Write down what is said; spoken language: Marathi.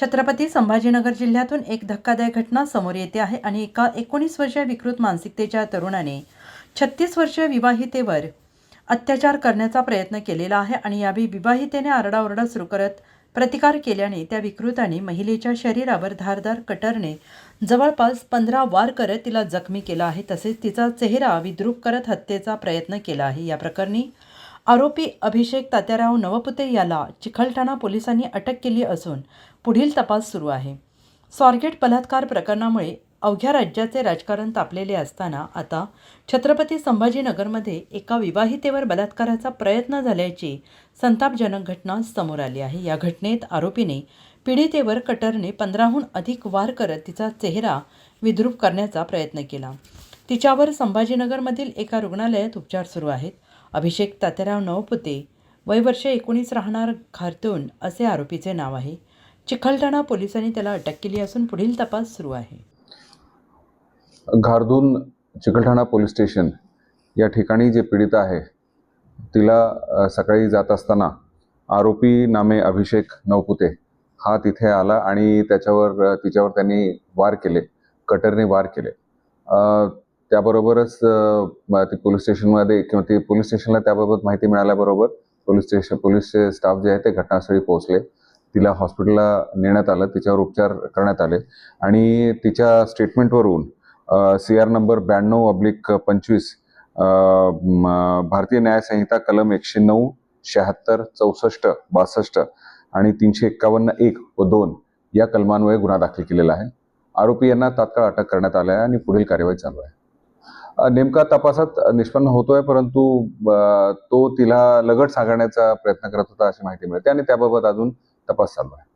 छत्रपती संभाजीनगर जिल्ह्यातून एक धक्कादायक घटना समोर येते आहे आणि एका एकोणीस वर्षीय विकृत मानसिकतेच्या तरुणाने छत्तीस वर्षीय विवाहितेवर अत्याचार करण्याचा प्रयत्न केलेला आहे आणि यावेळी विवाहितेने आरडाओरडा सुरू करत प्रतिकार केल्याने त्या विकृताने महिलेच्या शरीरावर धारदार कटरने जवळपास पंधरा वार करत तिला जखमी केला आहे. तसेच तिचा चेहरा विद्रूप करत हत्येचा प्रयत्न केला आहे. या प्रकरणी आरोपी अभिषेक तात्याराव नवपुते याला चिखलठाणा पोलिसांनी अटक केली असून पुढील तपास सुरू आहे. स्वारगेट बलात्कार प्रकरणामुळे अवघ्या राज्याचे राजकारण तापलेले असताना आता छत्रपती संभाजीनगरमध्ये एका विवाहितेवर बलात्काराचा प्रयत्न झाल्याची संतापजनक घटना समोर आली आहे. या घटनेत आरोपीने पीडितेवर कटरने पंधराहून अधिक वार करत तिचा चेहरा विद्रूप करण्याचा प्रयत्न केला. तिच्यावर संभाजीनगरमधील एका रुग्णालयात उपचार सुरू आहेत. अभिषेक तात्याराव नवपुते वय वर्ष एकोणीस राहणार खारतून असे आरोपीचे नाव आहे. चिखलठाणा पोलिसांनी त्याला अटक केली असून पुढील तपास सुरू आहे. घारधून चिखलठाणा पोलीस स्टेशन या ठिकाणी जे पीडित आहे तिला सकाळी जात असताना आरोपी नामे अभिषेक नवपुते हा तिथे आला आणि त्याच्यावर तिच्यावर त्यांनी वार केले कटरने वार केले. त्याबरोबरच अ, ती पोलीस स्टेशनमध्ये किंवा ती पोलीस स्टेशनला त्याबाबत माहिती मिळाल्याबरोबर पोलीस स्टेशन पोलीसचे स्टाफ जे आहे ते घटनास्थळी पोहोचले. तिला हॉस्पिटलला नेण्यात आलं तिच्यावर उपचार करण्यात आले आणि तिच्या स्टेटमेंटवरून सी आर नंबर ब्याण्णव अब्लिक पंचवीस भारतीय न्यायसंहिता कलम एकशे नऊ शहात्तर चौसष्ट बासष्ट आणि तीनशे एक्कावन्न एक व दोन या कलमांमुळे गुन्हा दाखल केलेला आहे. आरोपी यांना तात्काळ अटक करण्यात आली आहे आणि पुढील कार्यवाही चालू आहे. नेमका तपासात निष्पन्न होतोय परंतु तो तिला लगट सांगण्याचा प्रयत्न करत होता अशी माहिती मिळते आणि त्याबाबत अजून तपास चालू आहे.